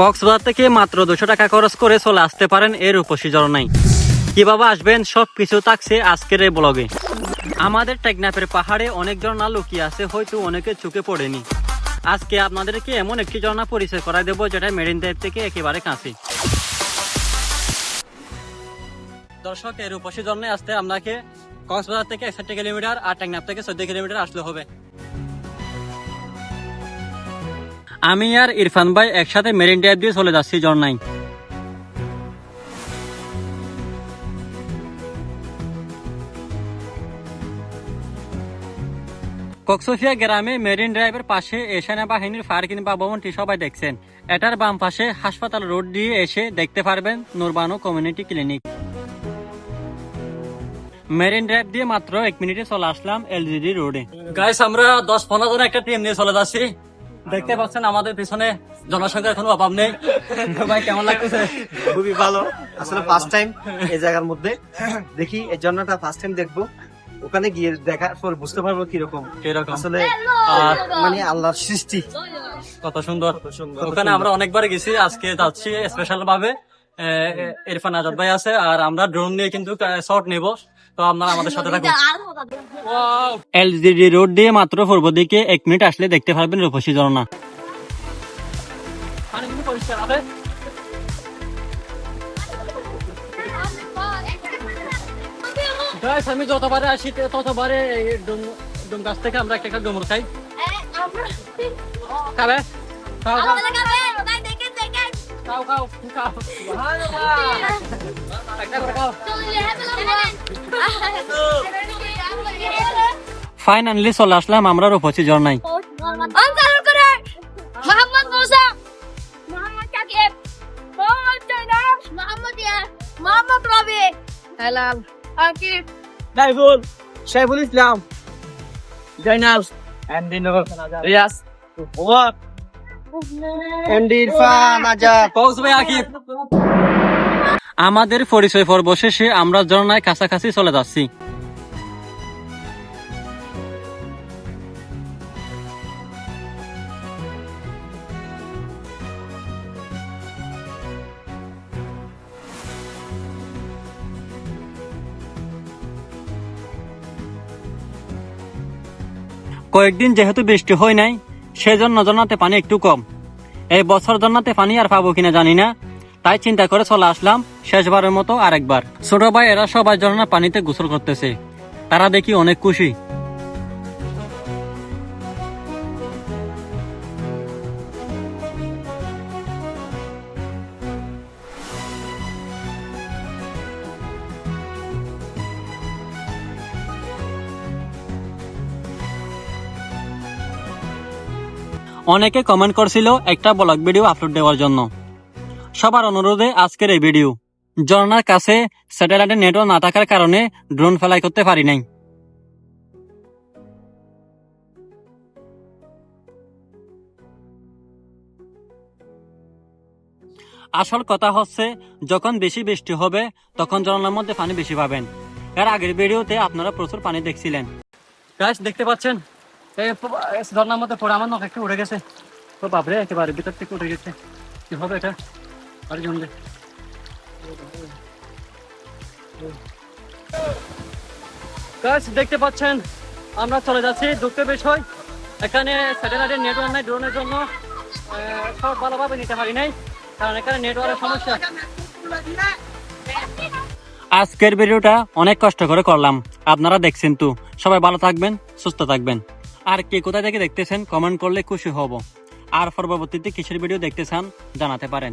কক্সবাজার থেকে মাত্র দুশো টাকা খরচ করে চলে আসতে পারেন এর উপসী নাই কীভাবে আসবেন সব কিছু থাকছে আজকের এই ব্লগে। আমাদের টেকনাফের পাহাড়ে অনেক ঝর্ণা লুকিয়ে আছে, হয়তো অনেকে চোখে পড়েনি। আজকে আপনাদেরকে এমন একটি ঝর্ণা পরিচয় করা দেবো, যেটা মেরিন ড্রাইভ থেকে একেবারে কাছে। দর্শক, এর উপসী জন্য আসতে আপনাকে কক্সবাজার থেকে একষট্টি কিলোমিটার আর টেকনাফ থেকে চোদ্দ কিলোমিটার আসলে হবে। আমি আর ইরফান ভাই একসাথে মেরিন ড্রাইভ দিয়ে চলে যাচ্ছি ঝর্ণায় কক্সোফিয়া গ্রামে মেরিন ড্রাইভের পাশে এশিয়ানা বাহিনীর ফায়ার কিংবা ভবনটি সবাই দেখছেন। এটার বাম পাশে হাসপাতাল রোড দিয়ে এসে দেখতে পারবেন Nurbano community clinic. Marine drive দিয়ে মাত্র এক মিনিটে চলে আসলাম এলজিডি রোডে। গাইস আমরা দশ পনেরো জন একটা টিম নিয়ে চলে যাচ্ছি। দেখতে পাচ্ছেন আমাদের পিছনে জনসংখ্যার কোনো অভাব নেই। ভাই কেমন লাগতেছে? খুবই ভালো। আসলে ফার্স্ট টাইম এই জায়গার মধ্যে। দেখি এই জন্যটা ফার্স্ট টাইম দেখব। ওখানে গিয়ে দেখার পর বুঝতে পারব কীরকম। কীরকম? আসলে মানে আল্লাহর সৃষ্টি। কত সুন্দর। ওখানে আমরা অনেকবার গেছি আজকে যাচ্ছি স্পেশাল ভাবে আহ, ইরফান আজাদ ভাই আছে আর আমরা ড্রোন নিয়ে কিন্তু শর্ট নেব। তো আপনারা আমাদের সাথে থাকুন। এলজিডি রোড দিয়ে মাত্র পূর্ব দিকে এক মিনিট আসলে দেখতে পারবেন রূপসী ঝর্ণা। আমি যতবারে আসি ততবারে এই ডুম ডুম গাছ থেকে আমরা একটা একটা ডুমুর খাই। খাবে? খাও খাও। খাও খাও খাও। একটা করে খাও। ফাইনালি চলে আসলাম আমরা রূপসী ঝর্ণায় সাইফুল! ইসলাম! রিয়াজ। আমাদের পরিচয় পর্ব শেষে আমরা ঝর্ণায় কাছাকাছি চলে যাচ্ছি। কয়েকদিন যেহেতু বৃষ্টি হয় নাই, সেজন্য জন্নাতে পানি একটু কম। এই বছর জন্নাতে পানি আর পাবো কিনা জানি না, তাই চিন্তা করে চলে আসলাম শেষবারের মতো আরেকবার। ছোট ভাই এরা সবাই ঝর্ণার পানিতে গোসল করতেছে। তারা দেখি অনেক খুশি। অনেকে কমেন্ট করছিল, একটা ব্লগ ভিডিও আপলোড দেওয়ার জন্য। সবার অনুরোধে আজকের এই ভিডিও ঝর্ণার কাছে স্যাটেলাইটের নেটওয়ার্ক না থাকার কারণে ড্রোন ফ্লাই করতে পারি নাই। আসল কথা হচ্ছে, যখন বেশি বৃষ্টি হবে, তখন ঝর্ণার মধ্যে পানি বেশি পাবেন। এর আগের ভিডিওতে আপনারা প্রচুর পানি দেখছিলেন। গাছ দেখতে পাচ্ছেন? পড়ে, আমার নখ একটু উঠে গেছে। তো বাপরে, একেবারে ভিতর থেকে উঠে গেছে। কি হবে এটা? বাড়ি জমবে গাছ দেখতে পাচ্ছেন, আমরা চলে যাচ্ছি দুঃখের বিষয়। এখানে স্যাটেলাইটের নেটওয়ার্ক নাই ড্রোনের জন্য। সব ভালোভাবে নিতে পারি নাই, কারণ এখানে নেটওয়ার্কের সমস্যা। আজকের ভিডিওটা অনেক কষ্ট করে করলাম। আপনারা দেখছেন তো। সবাই ভালো থাকবেন, সুস্থ থাকবেন। আর কে কোথায় থেকে দেখতেছেন কমেন্ট করলে খুশি হব। আর পরবর্তীতে কিসের ভিডিও দেখতে চান, জানাতে পারেন।